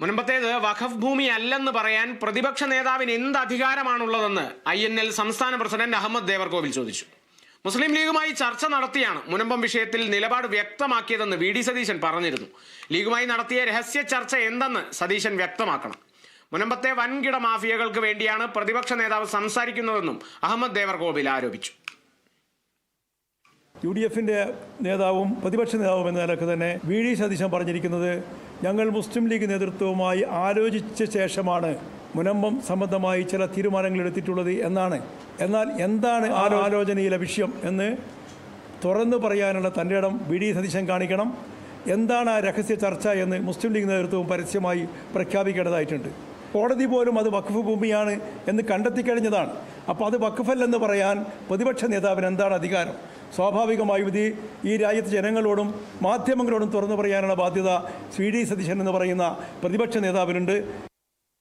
മുൻപത്തേത് വഖഫ് ഭൂമി അല്ലെന്ന് പറയാൻ പ്രതിപക്ഷ നേതാവിന് എന്ത് അധികാരമാണുള്ളതെന്ന് ഐ എൻ എൽ സംസ്ഥാന പ്രസിഡന്റ് അഹമ്മദ് ദേവർകോവിൽ ചോദിച്ചു. മുസ്ലിം ലീഗുമായി ചർച്ച നടത്തിയാണ് മുനമ്പം വിഷയത്തിൽ നിലപാട് വ്യക്തമാക്കിയതെന്ന് വി ഡി സതീശൻ പറഞ്ഞിരുന്നു. ലീഗുമായി നടത്തിയ രഹസ്യ ചർച്ച എന്തെന്ന് സതീശൻ വ്യക്തമാക്കണം. മുനമ്പത്തെ വൻകിട മാഫിയകൾക്ക് വേണ്ടിയാണ് പ്രതിപക്ഷ നേതാവ് സംസാരിക്കുന്നതെന്നും അഹമ്മദ് ദേവർകോവിൽ ആരോപിച്ചു. യു ഡി എഫിന്റെ നേതാവും പ്രതിപക്ഷ നേതാവും എന്ന നിലയ്ക്ക് തന്നെ വി ഡി സതീശൻ പറഞ്ഞിരിക്കുന്നത് ഞങ്ങൾ മുസ്ലിം ലീഗ് നേതൃത്വവുമായി ആലോചിച്ച ശേഷമാണ് മുനമ്പം സംബന്ധമായി ചില തീരുമാനങ്ങൾ എടുത്തിട്ടുള്ളത് എന്നാണ്. എന്നാൽ എന്താണ് ആ ആലോചനയിലെ വിഷയം എന്ന് തുറന്നു പറയാനുള്ള തന്റെ ഇടം വി. ഡി. കാണിക്കണം. എന്താണ് ആ രഹസ്യ ചർച്ച എന്ന് മുസ്ലിം ലീഗ് നേതൃത്വവും പരസ്യമായി പ്രഖ്യാപിക്കേണ്ടതായിട്ടുണ്ട്. കോടതി പോലും അത് വഖഫ് ഭൂമിയാണ് എന്ന് കണ്ടെത്തിക്കഴിഞ്ഞതാണ് അപ്പോൾ അത് വഖഫല്ലെന്ന് പറയാൻ പ്രതിപക്ഷ നേതാവിന് എന്താണ് അധികാരം? സ്വാഭാവികമായും ഇത് ഈ രാജ്യത്തെ ജനങ്ങളോടും മാധ്യമങ്ങളോടും തുറന്നു പറയാനുള്ള ബാധ്യത സി ഡി സതീശൻ എന്ന് പറയുന്ന പ്രതിപക്ഷ നേതാവിനുണ്ട്.